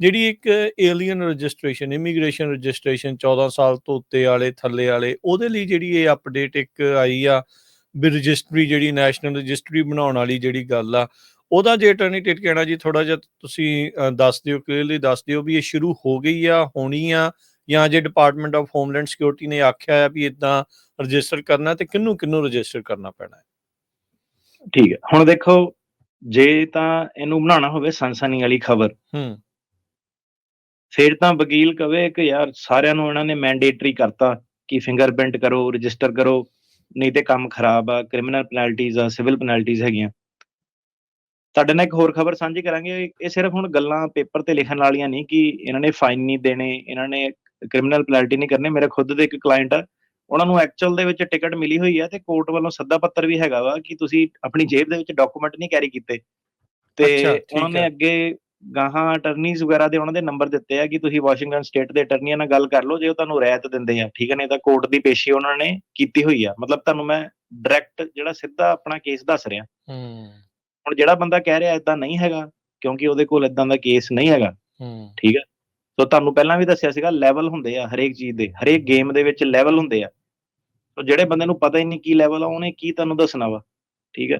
ਜਿਹੜੀ ਇੱਕ alien registration immigration registration 14 ਸਾਲ ਤੋਂ ਉੱਤੇ ਵਾਲੇ ਥੱਲੇ ਵਾਲੇ ਉਹਦੇ ਲਈ ਜਿਹੜੀ ਇਹ ਅਪਡੇਟ ਇੱਕ ਆਈ ਆ ਵੀ ਰਜਿਸਟਰੀ ਜਿਹੜੀ ਨੈਸ਼ਨਲ ਰਜਿਸਟਰੀ ਬਣਾਉਣ ਵਾਲੀ ਜਿਹੜੀ ਗੱਲ ਆ ਉਹਦਾ ਜੇ ਅਟਰਨੇਟਿਵ ਕਹਿਣਾ ਜੀ ਥੋੜਾ ਜਿਹਾ ਤੁਸੀਂ ਦੱਸ ਦਿਓ ਕਲੀਅਰਲੀ ਦੱਸ ਦਿਓ ਵੀ ਇਹ ਸ਼ੁਰੂ ਹੋ ਗਈ ਆ ਹੋਣੀ ਆ ਜਾਂ ਜੇ ਡਿਪਾਰਟਮੈਂਟ ਆਫ ਹੋਮਲੈਂਡ ਸਿਕਿਉਰਿਟੀ ਨੇ ਆਖਿਆ ਆ ਵੀ ਇਦਾਂ ਰਜਿਸਟਰ ਕਰਨਾ ਤੇ ਕਿੰਨੂੰ ਕਿੰਨੂੰ ਰਜਿਸਟਰ ਕਰਨਾ ਪੈਣਾ ਹੈ? ਠੀਕ ਹੈ ਹੁਣ ਦੇਖੋ ਜੇ ਤਾਂ ਇਹਨੂੰ ਬਣਾਉਣਾ ਹੋਵੇ ਸਨਸਨੀ ਵਾਲੀ ਖਬਰ ਹੂੰ। ਫਿਰ ਤਾਂ ਵਕੀਲ ਕਵੇ ਕਿ ਯਾਰ ਸਾਰਿਆਂ ਨੂੰ ਇਹਨਾਂ ਨੇ ਮੈਂਡੇਟਰੀ ਕਰਤਾ ਕਿ ਫਿੰਗਰਪ੍ਰਿੰਟ ਕਰੋ ਰਜਿਸਟਰ ਕਰੋ ਨਹੀਂ ਤੇ ਕੰਮ ਖਰਾਬ ਆ ਕ੍ਰਿਮੀਨਲ ਪੈਨਲਟੀਜ਼ ਆ ਸਿਵਲ ਪੈਨਲਟੀਜ਼ ਹੈਗੀਆਂ। ਤੁਹਾਡੇ ਨਾਲ ਇੱਕ ਹੋਰ ਖਬਰ ਸਾਂਝੀ ਕਰਾਂਗੇ ਇਹ ਸਿਰਫ ਹੁਣ ਗੱਲਾਂ ਪੇਪਰ ਤੇ ਲਿਖਣ ਵਾਲੀਆਂ ਨਹੀਂ ਕਿ ਇਹਨਾਂ ਨੇ ਫਾਈਨ ਨਹੀਂ ਦੇਣੇ ਇਹਨਾਂ ਨੇ ਕ੍ਰਿਮੀਨਲ ਪੈਨਲਟੀ ਨਹੀਂ ਕਰਨੇ। ਮੇਰੇ ਖੁਦ ਦੇ ਇੱਕ ਕਲਾਇੰਟ ਆ ਉਹਨਾਂ ਨੂੰ ਐਕਚੁਅਲ ਦੇ ਵਿੱਚ ਟਿਕਟ ਮਿਲੀ ਹੋਈ ਆ ਤੇ ਕੋਰਟ ਵੱਲੋਂ ਸੱਦਾ ਪੱਤਰ ਵੀ ਹੈਗਾ ਵਾ ਕਿ ਤੁਸੀਂ ਆਪਣੀ ਜੇਬ ਦੇ ਵਿੱਚ ਡਾਕੂਮੈਂਟ ਨਹੀਂ ਕੈਰੀ ਕੀਤੇ। ਤੇ ਉਹਨਾਂ ਨੇ। ਅੱਗੇ ਗਾਹਾਂ ਅਟਰਨੀਜ਼ ਵਗੈਰਾ ਦੇ ਉਹਨਾਂ ਦੇ ਨੰਬਰ ਦਿੱਤੇ ਆ ਕਿ ਤੁਸੀਂ ਵਾਸ਼ਿੰਗਟਨ ਸਟੇਟ ਦੇ ਅਟਰਨੀਆਂ ਨਾਲ ਗੱਲ ਕਰ ਲਓ ਜੇ ਉਹ ਤੁਹਾਨੂੰ ਰਿਆਇਤ ਦਿੰਦੇ ਆ ਠੀਕ ਹੈ ਨਹੀਂ ਤਾਂ ਕੋਰਟ ਦੀ ਪੇਸ਼ੀ ਉਹਨਾਂ ਨੇ ਕੀਤੀ ਹੋਈ ਆ। ਮਤਲਬ ਤੁਹਾਨੂੰ ਮੈਂ ਡਾਇਰੈਕਟ ਜਿਹੜਾ ਸਿੱਧਾ ਆਪਣਾ ਕੇਸ ਦੱਸ ਰਿਹਾ। ਹੂੰ। ਹੁਣ ਜਿਹੜਾ ਬੰਦਾ ਕਹਿ ਰਿਹਾ ਇਦਾਂ ਨਹੀਂ ਹੈਗਾ ਕਿਉਂਕਿ ਉਹਦੇ ਕੋਲ ਇਦਾਂ ਦਾ ਕੇਸ ਨਹੀਂ ਹੈਗਾ। ਹੂੰ। ਠੀਕ ਹੈ ਸੋ ਤੁਹਾਨੂੰ ਪਹਿਲਾਂ ਵੀ ਦੱਸਿਆ ਸੀਗਾ ਲੈਵਲ ਹੁੰਦੇ ਆ ਹਰੇਕ ਚੀਜ਼ ਦੇ ਹਰੇਕ ਗੇਮ ਦੇ ਵਿੱਚ ਲੈਵਲ ਹੁੰਦੇ ਆ। ਸੋ ਜਿਹੜੇ ਬੰਦੇ ਨੂੰ ਪਤਾ ਹੀ ਨਹੀਂ ਕੀ ਲੈਵਲ ਆ ਉਹਨੇ ਕੀ ਤੁਹਾਨੂੰ ਦੱਸਣਾ ਵਾ? ਠੀਕ ਹੈ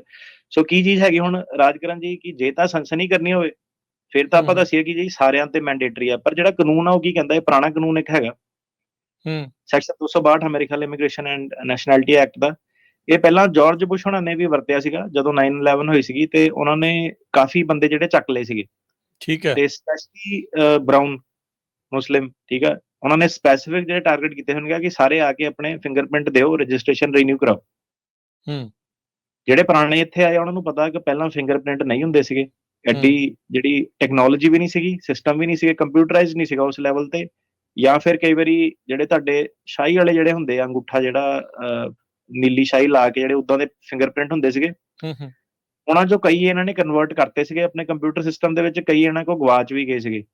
ਸੋ ਕੀ ਚੀਜ਼ ਹੈਗੀ ਹੁਣ ਰਾਜਕਰਨ ਜੀ ਕਿ ਜੇ ਤਾਂ ਸਨਸਨੀ ਕਰਨੀ ਹੋਵੇ ਫਿਰ ਤਾਂ ਆਪਾਂ। ਦੱਸੀਏ ਕਿ ਜੀ ਸਾਰਿਆਂ ਤੇ ਮੈਂਡੇਟਰੀ ਆ ਪਰ ਜਿਹੜਾ ਕਾਨੂੰਨ ਆ ਉਹ ਕੀ ਕਹਿੰਦਾ ਇਹ ਪੁਰਾਣਾ ਕਾਨੂੰਨ ਇੱਕ ਹੈਗਾ। ਹੂੰ। ਸੈਕਸ਼ਨ 262 ਮੇਰੇ ਖਿਆਲ ਇਮੀਗ੍ਰੇਸ਼ਨ ਐਂਡ ਨੈਸ਼ਨੈਲਿਟੀ ਐਕਟ ਦਾ। ਇਹ ਪਹਿਲਾਂ ਜਾਰਜ ਬੁਸ਼ ਹੋਣਾ ਨੇ ਵੀ ਵਰਤਿਆ ਸੀਗਾ ਜਦੋਂ 9/11 ਹੋਈ ਸੀਗੀ ਤੇ ਉਹਨਾਂ ਨੇ ਕਾਫੀ ਬੰਦੇ ਜਿਹੜੇ ਚੱਕ ਲਏ ਸੀਗੇ। ਠੀਕ ਹੈ। ਤੇ ਸਪੈਸ਼ਲੀ ਬ੍ਰਾਊਨ ਮੁਸਲਿਮ ਠੀਕ ਆ? ਉਹਨਾਂ ਨੇ ਸਪੈਸੀਫਿਕ ਜਿਹੜੇ ਟਾਰਗੇਟ ਕੀਤੇ ਹੋਣਗੇ ਕਿ ਸਾਰੇ ਆ ਕੇ ਆਪਣੇ ਫਿੰਗਰਪ੍ਰਿੰਟ ਦਿਓ ਰਜਿਸਟ੍ਰੇਸ਼ਨ ਰੀਨਿਊ ਕਰਾਓ। ਹੂੰ। ਜਿਹੜੇ ਪੁਰਾਣੇ ਇੱਥੇ ਆਏ ਉਹਨਾਂ ਨੂੰ ਪਤਾ ਕਿ ਪਹਿਲਾਂ ਫਿੰਗਰਪ੍ਰਿੰਟ ਨਹੀਂ ਹੁੰਦੇ ਸੀਗੇ। ਐਡੀ ਜਿਹੜੀ ਟੈਕਨੋਲੋਜੀ ਵੀ ਨਹੀਂ ਸੀਗੀ ਸਿਸਟਮ ਵੀ ਨਹੀਂ ਸੀਗੇ ਕੰਪਿਊਟਰਾਈਜ਼ਡ ਨਹੀਂ ਸੀਗਾ ਉਸ ਲੈਵਲ ਤੇ। ਜਾਂ ਫਿਰ ਕਈ ਵਾਰੀ ਜਿਹੜੇ ਤੁਹਾਡੇ ਸ਼ਾਹੀ ਵਾਲੇ ਜਿਹੜੇ ਹੁੰਦੇ ਆ ਅੰਗੂਠਾ ਜਿਹੜਾ ਨੀਲੀ ਸ਼ਾਹੀ ਲਾ ਕੇ ਜਿਹੜੇ ਉਦਾਂ ਦੇ ਫਿੰਗਰਪ੍ਰਿੰਟ ਹੁੰਦੇ ਸੀਗੇ। ਹੂੰ ਹੂੰ। ਉਹਨਾਂ ਚੋਂ ਕਈ ਇਹਨਾਂ ਨੇ ਕਨਵਰਟ ਕਰਤੇ ਸੀਗੇ ਆਪਣੇ ਕੰਪਿਊਟਰ ਸਿਸਟਮ ਦੇ ਵਿੱਚ ਕਈ ਇਹਨਾਂ ਕੋ ਗਵਾਚ ਵੀ ਗਏ ਸੀਗੇ।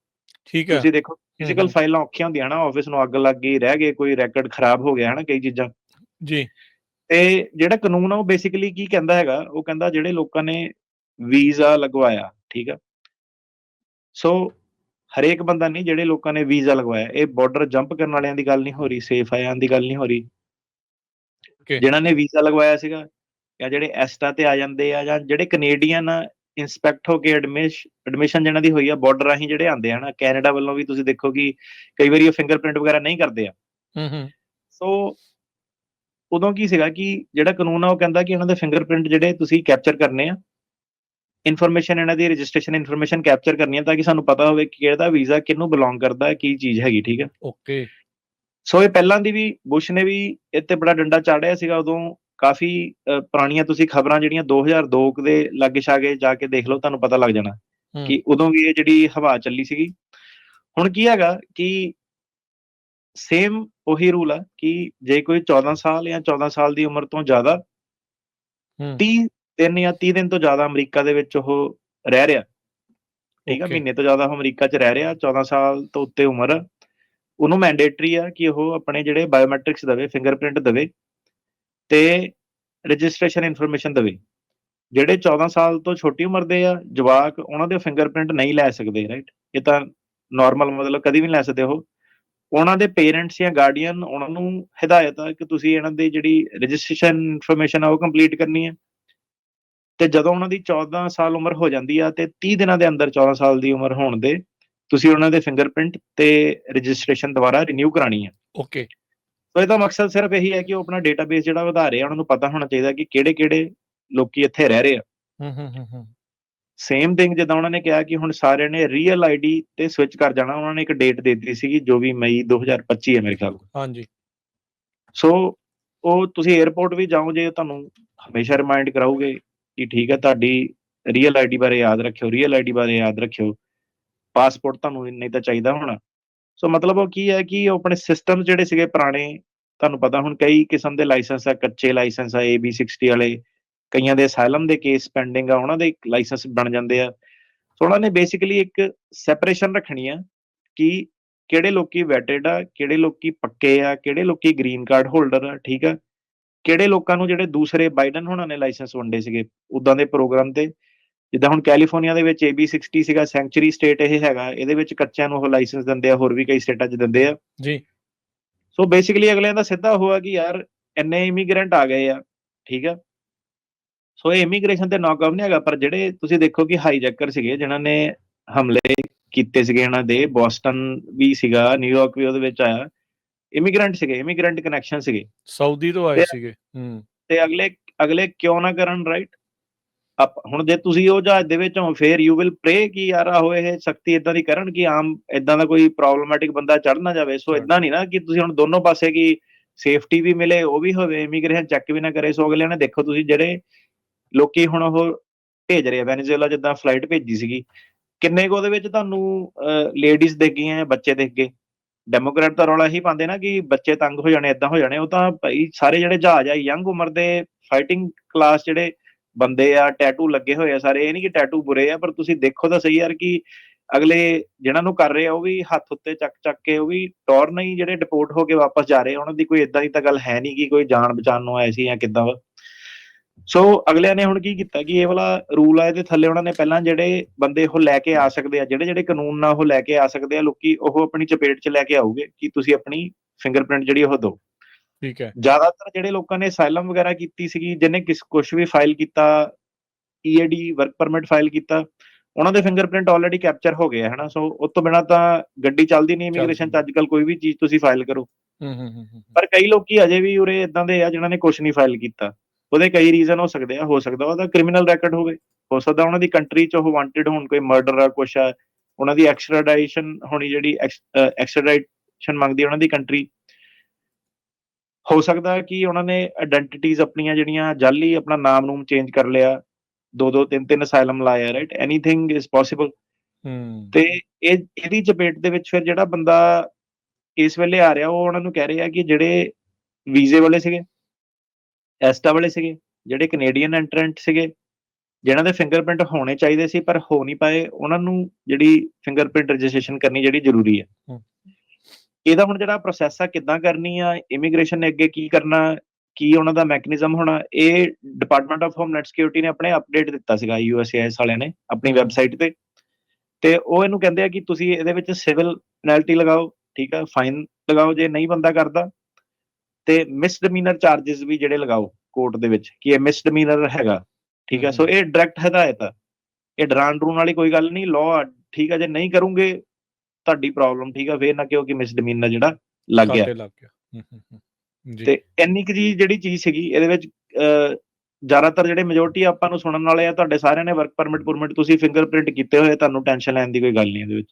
ਠੀਕ ਹੈ ਤੁਸੀਂ ਦੇਖੋ ਫਿਜ਼ੀਕਲ। ਫਾਈਲਾਂ ਔਖੀਆਂ ਹੁੰਦੀਆਂ ਨਾ ਆਫਿਸ ਨੂੰ ਅੱਗ ਲੱਗ ਗਈ ਰਹਿ ਗਏ ਕੋਈ ਰੈਕੋਰਡ ਖਰਾਬ ਹੋ ਗਿਆ ਹਨਾ ਕਈ ਚੀਜ਼ਾਂ। ਜੀ। ਤੇ ਜਿਹੜਾ ਕਾਨੂੰਨ ਆ ਉਹ ਬੇਸਿਕਲੀ ਕੀ ਕਹਿੰਦਾ ਹੈਗਾ ਉਹ ਕਹਿੰਦਾ ਜਿਹੜੇ ਲੋਕਾਂ ਨੇ ਵੀਜ਼ਾ ਲਗਵਾਇਆ ਠੀਕ ਆ? ਸੋ ਹਰੇਕ ਬੰਦਾ ਨਹੀਂ ਜਿਹੜੇ ਲੋਕਾਂ ਨੇ ਵੀਜ਼ਾ ਲਗਵਾਇਆ ਇਹ ਬਾਰਡਰ ਜੰਪ ਕਰਨ ਵਾਲਿਆਂ ਦੀ ਗੱਲ ਨਹੀਂ ਹੋ ਰਹੀ ਸੇਫ ਆਇਆਂ ਦੀ ਗੱਲ ਨਹੀਂ ਹੋ ਰਹੀ. ਜਿਨ੍ਹਾਂ ਨੇ ਵੀਜ਼ਾ ਲਗਵਾਇਆ ਸੀਗਾ ਜਾਂ ਜਿਹੜੇ ਐਸਟਾ ਤੇ ਆ ਜਾਂਦੇ ਆ ਜਾਂ ਜਿਹੜੇ ਕੈਨੇਡੀਅਨ ਇਨਸਪੈਕਟ ਹੋ ਕੇ ਐਡਮਿਸ਼ਨ ਜਿਹਨਾਂ ਦੀ ਹੋਈ ਆ ਬਾਰਡਰ ਰਾਹੀਂ ਜਿਹੜੇ ਆਉਂਦੇ ਆ ਨਾ ਕੈਨੇਡਾ ਵੱਲੋਂ ਵੀ ਤੁਸੀਂ ਦੇਖੋ ਕਿ ਕਈ ਵਾਰੀ ਉਹ ਫਿੰਗਰਪ੍ਰਿੰਟ ਵਗੈਰਾ ਨਹੀਂ ਕਰਦੇ ਆ। ਹੂੰ ਹੂੰ। ਸੋ ਉਦੋਂ ਕੀ ਸੀਗਾ ਕਿ ਜਿਹੜਾ ਕਾਨੂੰਨ ਆ ਉਹ ਕਹਿੰਦਾ ਕਿ ਇਹਨਾਂ ਦੇ ਫਿੰਗਰਪ੍ਰਿੰਟ ਜਿਹੜੇ ਤੁਸੀਂ ਕੈਪਚਰ ਕਰਨੇ ਆ ਇਨਫੋਰਮੇਸ਼ਨ ਇਹਨਾਂ ਦੀ ਰਜਿਸਟ੍ਰੇਸ਼ਨ ਇਨਫੋਰਮੇਸ਼ਨ ਕੈਪਚਰ ਕਰਨੀ ਹੈ ਤਾਂ ਕਿ ਸਾਨੂੰ ਪਤਾ ਹੋਵੇ ਕਿ ਕਿਹੜਾ ਵੀਜ਼ਾ ਕਿਹਨੂੰ ਬਿਲੋਂਗ ਕਰਦਾ ਹੈ ਕੀ ਚੀਜ਼ ਹੈਗੀ ਠੀਕ ਹੈ? ਓਕੇ ਸੋ ਇਹ ਪਹਿਲਾਂ ਦੀ ਵੀ ਬੁਸ਼ ਨੇ ਵੀ ਇੱਥੇ ਬੜਾ ਡੰਡਾ ਚਾੜਿਆ ਸੀਗਾ ਉਦੋਂ ਕਾਫੀ ਪੁਰਾਣੀਆਂ ਤੁਸੀਂ ਖਬਰਾਂ ਜਿਹੜੀਆਂ 2002 ਕੁ ਦੇ ਲਾਗੇ ਛਾਗੇ ਜਾ ਕੇ ਦੇਖ ਲਓ ਤੁਹਾਨੂੰ ਪਤਾ ਲੱਗ ਜਾਣਾ। ਕਿ ਉਦੋਂ ਵੀ ਇਹ ਜਿਹੜੀ ਹਵਾ ਚੱਲੀ ਸੀਗੀ। ਹੁਣ ਕੀ ਹੈਗਾ ਕਿ ਸੇਮ ਉਹੀ ਰੂਲ ਆ ਕਿ ਜੇ ਕੋਈ 14 ਸਾਲ ਜਾਂ 14 ਸਾਲ ਦੀ ਉਮਰ ਤੋਂ ਜ਼ਿਆਦਾ ਹੂੰ। 30 ਦਿਨ ਜਾਂ 30 ਦਿਨ ਤੋਂ ਜ਼ਿਆਦਾ ਅਮਰੀਕਾ ਦੇ ਵਿੱਚ ਉਹ ਰਹਿ ਰਿਹਾ। ਠੀਕ Okay. ਮਹੀਨੇ ਤੋਂ ਜ਼ਿਆਦਾ ਉਹ ਅਮਰੀਕਾ 'ਚ ਰਹਿ ਰਿਹਾ 14 ਸਾਲ ਤੋਂ ਉੱਤੇ ਉਮਰ। ਉਹਨੂੰ ਮੈਂਡੇਟਰੀ ਆ ਕਿ ਉਹ ਆਪਣੇ ਜਿਹੜੇ ਬਾਇਓਮੈਟ੍ਰਿਕਸ ਦਵੇ ਫਿੰਗਰਪ੍ਰਿੰਟ ਦਵੇ ਤੇ ਰਜਿਸਟ੍ਰੇਸ਼ਨ ਇਨਫੋਰਮੇਸ਼ਨ ਦਵੇ। ਜਿਹੜੇ 14 ਸਾਲ ਤੋਂ ਛੋਟੀ ਉਮਰ ਦੇ ਆ ਜਵਾਕ ਉਹਨਾਂ ਦੇ ਫਿੰਗਰਪ੍ਰਿੰਟ ਨਹੀਂ ਲੈ ਸਕਦੇ ਰਾਈਟ ਇਹ ਤਾਂ ਨਾਰਮਲ ਮਤਲਬ ਕਦੀ ਵੀ ਨਹੀਂ ਲੈ ਸਕਦੇ ਉਹ। ਉਹਨਾਂ ਦੇ ਪੇਰੈਂਟਸ ਜਾਂ ਗਾਰਡੀਅਨ ਉਹਨਾਂ ਨੂੰ ਹਦਾਇਤ ਆ ਕਿ ਤੁਸੀਂ ਇਹਨਾਂ ਦੀ ਜਿਹੜੀ ਰਜਿਸਟ੍ਰੇਸ਼ਨ ਇਨਫੋਰਮੇਸ਼ਨ ਆ ਉਹ ਕੰਪਲੀਟ ਕਰਨੀ ਹੈ ਤੇ ਜਦੋਂ ਉਹਨਾਂ ਦੀ 14 ਸਾਲ ਉਮਰ ਹੋ ਜਾਂਦੀ ਆ ਤੇ 30 ਦਿਨਾਂ ਦੇ ਅੰਦਰ 14 ਸਾਲ ਦੀ ਉਮਰ ਹੋਣ ਦੇ ਤੁਸੀਂ ਉਹਨਾਂ ਦੇ ਫਿੰਗਰਪ੍ਰਿੰਟ ਤੇ ਰਜਿਸਟ੍ਰੇਸ਼ਨ ਦੁਬਾਰਾ ਰੀਨਿਊ ਕਰਾਣੀ ਹੈ ਓਕੇ ਸੋ ਇਹਦਾ ਮਕਸਦ ਸਿਰਫ ਇਹੀ ਹੈ ਕਿ ਉਹ ਆਪਣਾ ਡੇਟਾਬੇਸ ਜਿਹੜਾ ਵਧਾ ਰਹੇ ਆ ਉਹਨਾਂ ਨੂੰ ਪਤਾ ਹੋਣਾ ਚਾਹੀਦਾ ਕਿ ਕਿਹੜੇ ਕਿਹੜੇ ਲੋਕੀ ਇੱਥੇ ਰਹਿ ਰਹੇ ਆ। ਹੂੰ ਹੂੰ ਹੂੰ ਹੂੰ। ਸੇਮ ਥਿੰਗ ਜਿੱਦਾਂ ਉਹਨਾਂ ਨੇ ਕਿਹਾ ਕਿ ਹੁਣ ਸਾਰਿਆਂ ਨੇ ਰੀਅਲ ਆਈਡੀ ਤੇ ਸਵਿਚ ਕਰ ਜਾਣਾ ਉਹਨਾਂ ਨੇ ਇੱਕ ਡੇਟ ਦੇ ਦਿੱਤੀ ਸੀਗੀ ਜੋ ਵੀ ਮਈ 2025 ਹੈ ਮੇਰੇ ਖਿਆਲ ਹਾਂਜੀ। ਸੋ ਉਹ ਤੁਸੀਂ 에어ਪੋਰਟ ਵੀ ਜਾਓ ਜੇ ਤੁਹਾਨੂੰ ਹਮੇਸ਼ਾ ਰਿਮਾਈਂਡ ਕਰਾਉਗੇ। ਕਿ ਠੀਕ ਹੈ ਤੁਹਾਡੀ ਰੀਅਲ ਆਈਡੀ ਬਾਰੇ ਯਾਦ ਰੱਖਿਓ ਰੀਅਲ ਆਈਡੀ ਬਾਰੇ ਯਾਦ ਰੱਖਿਓ। ਪਾਸਪੋਰਟ ਤੁਹਾਨੂੰ ਨਹੀਂ ਤਾਂ ਚਾਹੀਦਾ ਹੋਣਾ। ਸੋ ਮਤਲਬ ਉਹ ਕੀ ਹੈ ਕਿ ਉਹ ਆਪਣੇ ਸਿਸਟਮ ਜਿਹੜੇ ਸੀਗੇ ਪੁਰਾਣੇ, ਤੁਹਾਨੂੰ ਪਤਾ ਹੁਣ ਕਈ ਕਿਸਮ ਦੇ ਲਾਇਸੈਂਸ ਆ, ਕੱਚੇ ਲਾਇਸੈਂਸ ਆ AB60 ਵਾਲੇ। ਕਈਆਂ ਦੇ ਅਸਾਈਲਮ ਦੇ ਕੇਸ ਪੈਂਡਿੰਗ ਆ, ਉਹਨਾਂ ਦੇ ਲਾਇਸੈਂਸ ਬਣ ਜਾਂਦੇ ਆ। ਸੋ ਉਹਨਾਂ ਨੇ ਬੇਸਿਕਲੀ ਇੱਕ ਸੈਪਰੇਸ਼ਨ ਰੱਖਣੀ ਆ ਕਿ ਕਿਹੜੇ ਲੋਕੀ ਵੈਟਡ ਆ, ਕਿਹੜੇ ਲੋਕੀ ਪੱਕੇ ਆ, ਕਿਹੜੇ ਲੋਕੀ ਗ੍ਰੀਨ ਕਾਰਡ ਹੋਲਡਰ ਆ, ਠੀਕ ਆ? ਕਿਹੜੇ ਲੋਕਾਂ ਨੂੰ ਜਿਹੜੇ ਦੂਸਰੇ ਬਾਈਡਨ ਹੋਣਾ ਨੇ ਲਾਇਸੈਂਸ ਵੰਡੇ ਸੀਗੇ? ਉਦਾਂ ਦੇ ਪ੍ਰੋਗਰਾਮ ਤੇ? ਜਿੱਦਾਂ ਹੁਣ ਕੈਲੀਫੋਰਨੀਆ ਦੇ ਵਿੱਚ AB60 ਸੀਗਾ ਸੈਂਚੁਰੀ ਸਟੇਟ ਇਹ ਹੈਗਾ ਇਹਦੇ ਵਿੱਚ ਕੱਚਿਆਂ ਨੂੰ ਉਹ ਲਾਇਸੈਂਸ ਦਿੰਦੇ ਆ ਹੋਰ ਵੀ ਕਈ ਸਟੇਟਾਂ 'ਚ ਦਿੰਦੇ ਆ। ਜੀ। ਸੋ ਬੇਸਿਕਲੀ ਅਗਲਿਆਂ ਦਾ ਸਿੱਧਾ ਹੋਆ ਕਿ ਯਾਰ ਇੰਨੇ ਇਮੀਗ੍ਰੈਂਟ ਆ ਗਏ ਆ ਠੀਕ ਆ? ਸੋ ਇਹ ਇਮੀਗ੍ਰੇਸ਼ਨ ਤੇ ਨੌਕਆਊਟ ਨਹੀਂ ਹੈਗਾ ਪਰ ਜਿਹੜੇ ਤੁਸੀਂ ਦੇਖੋ ਕਿ ਹਾਈਜੈਕਰ ਸੀਗੇ ਜਿਨ੍ਹਾਂ ਨੇ ਹਮਲੇ ਕੀਤੇ ਸੀਗੇ ਇਹਨਾਂ ਦੇ ਬੋਸਟਨ ਵੀ ਸੀਗਾ ਨਿਊਯਾਰਕ ਵੀ ਉਹਦੇ ਵਿੱਚ ਆਇਆ। ਇਮੀਗ੍ਰੈਂਟ ਸੀਗੇ ਇਮੀਗ੍ਰੈਂਟ ਕਨੈਕਸ਼ਨ ਸੀਗੇ। ਸਾਊਦੀ ਤੋਂ ਆਏ ਸੀਗੇ ਹੂੰ। ਤੇ ਅਗਲੇ ਅਗਲੇ ਕਿਉਂ ਨਾ ਕਰਨ ਰਾਈਟ ਅਪ ਹੁਣ ਜੇ ਤੁਸੀਂ ਉਹ ਜਹਾਜ਼ ਦੇ ਵਿੱਚ ਹੋ ਫੇਰ ਯੂ ਵਿਲ ਪ੍ਰੇ ਕਿ ਯਾਰ ਆਹੋ ਇਹ ਸਖਤੀ ਇਦਾਂ ਦੀ ਕਰਨ ਕਿ ਆਮ ਇਦਾਂ ਦਾ ਕੋਈ ਪ੍ਰੋਬਲਮੈਟਿਕ ਬੰਦਾ ਚੜ ਨਾ ਜਾਵੇ। ਸੋ. ਇਦਾਂ ਨਹੀਂ ਨਾ ਕਿ ਤੁਸੀਂ ਹੁਣ ਦੋਨੋਂ ਪਾਸੇ ਕੀ ਸੇਫਟੀ ਵੀ ਮਿਲੇ ਉਹ ਵੀ ਹੋਵੇ ਇਮੀਗ੍ਰੇਸ਼ਨ ਚੈੱਕ ਵੀ ਨਾ ਕਰੇ। ਸੋ ਅਗਲੇ ਨੇ ਦੇਖੋ ਤੁਸੀਂ ਜਿਹੜੇ ਲੋਕੀ ਹੁਣ ਉਹ ਭੇਜ ਰਹੇ ਆ ਵੈਨੇਜ਼ੁਏਲਾ ਜਿੱਦਾਂ ਫਲਾਈਟ ਭੇਜੀ ਸੀਗੀ। ਕਿੰਨੇ ਕੁ ਉਹਦੇ ਵਿੱਚ ਤੁਹਾਨੂੰ ਲੇਡੀਜ਼ ਦਿਖ ਗਈਆਂ ਬੱਚੇ ਦਿਖ ਗਏ ਡੈਮੋਕ੍ਰੈਟ ਦਾ ਰੌਲਾ ਹੀ ਪਾਉਂਦੇ ਨਾ ਕਿ ਬੱਚੇ ਤੰਗ ਹੋ ਜਾਣੇ ਇਦਾਂ ਹੋ ਜਾਣੇ, ਉਹ ਤਾਂ ਭਾਈ ਸਾਰੇ ਜਿਹੜੇ ਜਹਾਜ਼ ਆ ਯੰਗ ਉਮਰ ਦੇ ਫਾਈਟਿੰਗ ਕਲਾਸ ਜਿਹੜੇ ਬੰਦੇ ਆ ਟੈਟੂ ਲੱਗੇ ਹੋਏ ਆ ਸਾਰੇ, ਇਹ ਨਹੀਂ ਕਿ ਟੈਟੂ ਬੁਰੇ ਆ, ਪਰ ਤੁਸੀਂ ਦੇਖੋ ਤਾਂ ਸਹੀ ਯਾਰ ਕਿ ਅਗਲੇ ਜਿਹਨਾਂ ਨੂੰ ਕਰ ਰਹੇ ਆ, ਉਹ ਵੀ ਹੱਥ ਉੱਤੇ ਚੱਕ ਚੱਕ ਕੇ, ਉਹ ਵੀ ਟੌਰ ਨਹੀਂ ਜਿਹੜੇ ਡਿਪੋਰਟ ਹੋ ਕੇ ਵਾਪਸ ਜਾ ਰਹੇ ਉਹਨਾਂ ਦੀ ਕੋਈ ਇਦਾਂ ਦੀ ਤਾਂ ਗੱਲ ਹੈ ਨਹੀਂ ਕਿ ਕੋਈ ਜਾਨ ਬਚਾਉਣ ਨੂੰ ਆਏ ਸੀ ਜਾਂ ਕਿੱਦਾਂ ਵਾ। ਸੋ ਅਗਲਿਆਂ ਨੇ ਹੁਣ ਕੀ ਕੀਤਾ ਕਿ ਇਹ ਵਾਲਾ ਰੂਲ ਆ ਇਹਦੇ ਥੱਲੇ ਉਹਨਾਂ ਨੇ ਪਹਿਲਾਂ ਜਿਹੜੇ ਬੰਦੇ ਉਹ ਲੈ ਕੇ ਆ ਸਕਦੇ ਆ ਜਿਹੜੇ ਜਿਹੜੇ ਕਾਨੂੰਨ ਨਾਲ ਉਹ ਲੈ ਕੇ ਆ ਸਕਦੇ ਆ ਲੋਕੀ ਉਹ ਆਪਣੀ ਚਪੇਟ 'ਚ ਲੈ ਕੇ ਆਉਗੇ ਕਿ ਤੁਸੀਂ ਆਪਣੀ ਫਿੰਗਰਪ੍ਰਿੰਟ ਜਿਹੜੀ ਉਹ ਦਿਓ। ਠੀਕ ਹੈ। ਜ਼ਿਆਦਾਤਰ ਜਿਹੜੇ ਲੋਕਾਂ ਨੇ ਅਸਾਈਲਮ ਵਗੈਰਾ ਕੀਤੀ ਸੀਗੀ ਜਿਹਨੇ ਕਿਸ ਕੁਝ ਵੀ ਫਾਈਲ ਕੀਤਾ ਈਏਡੀ ਵਰਕ ਪਰਮਿਟ ਫਾਈਲ ਕੀਤਾ ਉਹਨਾਂ ਦੇ ਫਿੰਗਰਪ੍ਰਿੰਟ ਆਲਰੇਡੀ ਕੈਪਚਰ ਹੋ ਗਏ ਹਨਾ? ਸੋ ਉਸ ਤੋਂ ਬਿਨਾ ਤਾਂ ਗੱਡੀ ਚੱਲਦੀ ਨਹੀਂ ਇਮੀਗ੍ਰੇਸ਼ਨ 'ਚ ਅੱਜਕੱਲ ਕੋਈ ਵੀ ਚੀਜ਼ ਤੁਸੀਂ ਫਾਈਲ ਕਰੋ। ਹੂੰ ਹੂੰ ਹੂੰ ਪਰ ਕਈ ਲੋਕੀ ਅਜੇ ਵੀ ਉਰੇ ਇਦਾਂ ਦੇ ਆ ਜਿਨ੍ਹਾਂ ਨੇ ਕੁਝ ਨਹੀਂ ਫਾਈਲ ਕੀਤਾ। ਉਹਦੇ ਕਈ ਰੀਜ਼ਨ ਹੋ ਸਕਦੇ ਆ ਹੋ ਸਕਦਾ ਉਹਦਾ ਕ੍ਰਿਮੀਨਲ ਰੈਕੋਰਡ ਹੋਵੇ ਹੋ ਸਕਦਾ ਉਹਨਾਂ ਦੀ ਕੰਟਰੀ 'ਚ ਉਹ ਵਾਂਟਡ ਹੋਣ ਕੋਈ ਮਰਡਰ ਆ ਕੁਛ ਆ ਉਹਨਾਂ ਦੀ ਐਕਸਟ੍ਰਾਡਾਈਸ਼ਨ ਹੋਣੀ ਜਿਹੜੀ ਐਕਸਟ੍ਰਾਡਾਈਸ਼ਨ ਮੰਗਦੀ ਉਹਨਾਂ ਦੀ ਕੰਟਰੀ ਹੋ ਸਕਦਾ ਕਿ ਉਹਨਾਂ ਨੇ ਆਇਡੈਂਟੀਟੀਜ਼ ਆਪਣੀਆਂ ਜਿਹੜੀਆਂ ਜਾਲੀ ਆਪਣਾ ਨਾਮ ਨੂਮ ਚੇਂਜ ਕਰ ਲਿਆ ਦੋ ਦੋ ਤਿੰਨ ਤਿੰਨ ਅਸਾਈਲਮ ਲਾਇਆ ਰਾਈਟ ਐਨੀਥਿੰਗ ਇਜ਼ ਪੋਸੀਬਲ ਤੇ ਇਹ ਇਹਦੀ ਚਪੇਟ ਦੇ ਵਿੱਚ ਫਿਰ ਜਿਹੜਾ ਬੰਦਾ ਇਸ ਵੇਲੇ ਆ ਰਿਹਾ ਉਹ ਉਹਨਾਂ ਨੂੰ ਕਹਿ ਰਿਹਾ ਕਿ ਜਿਹੜੇ ਵੀਜ਼ੇ ਵਾਲੇ ਸੀਗੇ ਐਸਟਾ ਵਾਲੇ ਸੀਗੇ ਜਿਹੜੇ ਕੈਨੇਡੀਅਨ ਐਂਟਰੈਂਟ ਸੀਗੇ ਜਿਨ੍ਹਾਂ ਦੇ ਫਿੰਗਰਪ੍ਰਿੰਟ ਹੋਣੇ ਚਾਹੀਦੇ ਸੀ ਪਰ ਹੋ ਨਹੀਂ ਪਾਏ ਉਹਨਾਂ ਨੂੰ ਜਿਹੜੀ ਫਿੰਗਰਪ੍ਰਿੰਟ ਰਜਿਸਟ੍ਰੇਸ਼ਨ ਕਰਨੀ ਜਿਹੜੀ ਜ਼ਰੂਰੀ ਹੈ। ਇਹਦਾ ਹੁਣ ਜਿਹੜਾ ਪ੍ਰੋਸੈਸ ਆ ਕਿੱਦਾਂ ਕਰਨੀ ਆ ਇਮੀਗ੍ਰੇਸ਼ਨ ਨੇ ਅੱਗੇ ਕੀ ਕਰਨਾ ਕੀ ਉਹਨਾਂ ਦਾ ਮੈਕੈਨਿਜ਼ਮ ਹੋਣਾ ਇਹ ਡਿਪਾਰਟਮੈਂਟ ਆਫ ਹੋਮਲੈਂਡ ਸਿਕਿਉਰਿਟੀ ਨੇ ਆਪਣੇ ਅਪਡੇਟ ਦਿੱਤਾ ਸੀਗਾ ਯੂਐਸਏਐਸ ਵਾਲਿਆਂ ਨੇ ਆਪਣੀ। ਵੈਬਸਾਈਟ ਤੇ ਤੇ ਉਹ ਇਹਨੂੰ ਕਹਿੰਦੇ ਆ ਕਿ ਤੁਸੀਂ ਇਹਦੇ ਵਿੱਚ ਸਿਵਲ ਪੈਨਲਟੀ ਲਗਾਓ ਠੀਕ ਆ ਫਾਈਨ ਲਗਾਓ ਜੇ ਨਹੀਂ ਬੰਦਾ ਕਰਦਾ ਤੇ ਮਿਸਡਮੀਨਰ ਚਾਰजेस ਵੀ ਜਿਹੜੇ ਲਗਾਓ ਕੋਰਟ ਦੇ ਵਿੱਚ ਕਿ ਇਹ ਮਿਸਡਮੀਨਰ ਹੈਗਾ ਠੀਕ ਆ ਸੋ ਇਹ ਡਾਇਰੈਕਟ ਹਦਾਇਤ ਆ। ਇਹ ਡਰਾਨ ਡਰੂਨ ਵਾਲੀ ਕੋਈ ਗੱਲ ਨਹੀਂ ਲਾਅ ਠੀਕ ਆ ਜੇ ਨਹੀਂ ਕਰੋਗੇ ਤੁਹਾਡੀ ਪ੍ਰੋਬਲਮ ਠੀਕ ਆ ਫੇਰ ਨਾ ਕਿਉਂ ਕਿ ਮਿਸਡਮੀਨਰ ਜਿਹੜਾ ਲੱਗ ਗਿਆ। ਕਾਟੇ ਲੱਗ ਗਿਆ। ਹੂੰ ਹੂੰ ਹੂੰ ਜੀ। ਤੇ ਇੰਨੀ ਕੁ ਜੀ ਜਿਹੜੀ ਚੀਜ਼ ਸੀਗੀ ਇਹਦੇ ਵਿੱਚ ਜ਼ਿਆਦਾਤਰ ਜਿਹੜੇ ਮੈਜੋਰਟੀ ਆਪਾਂ ਨੂੰ ਸੁਣਨ ਵਾਲੇ ਆ ਤੁਹਾਡੇ ਸਾਰਿਆਂ ਨੇ ਵਰਕ ਪਰਮਿਟ ਪਰਮਿਟ ਤੁਸੀਂ ਫਿੰਗਰਪ੍ਰਿੰਟ ਕੀਤੇ ਹੋਏ ਤੁਹਾਨੂੰ ਟੈਨਸ਼ਨ ਲੈਣ ਦੀ ਕੋਈ ਗੱਲ ਨਹੀਂ ਇਹਦੇ ਵਿੱਚ।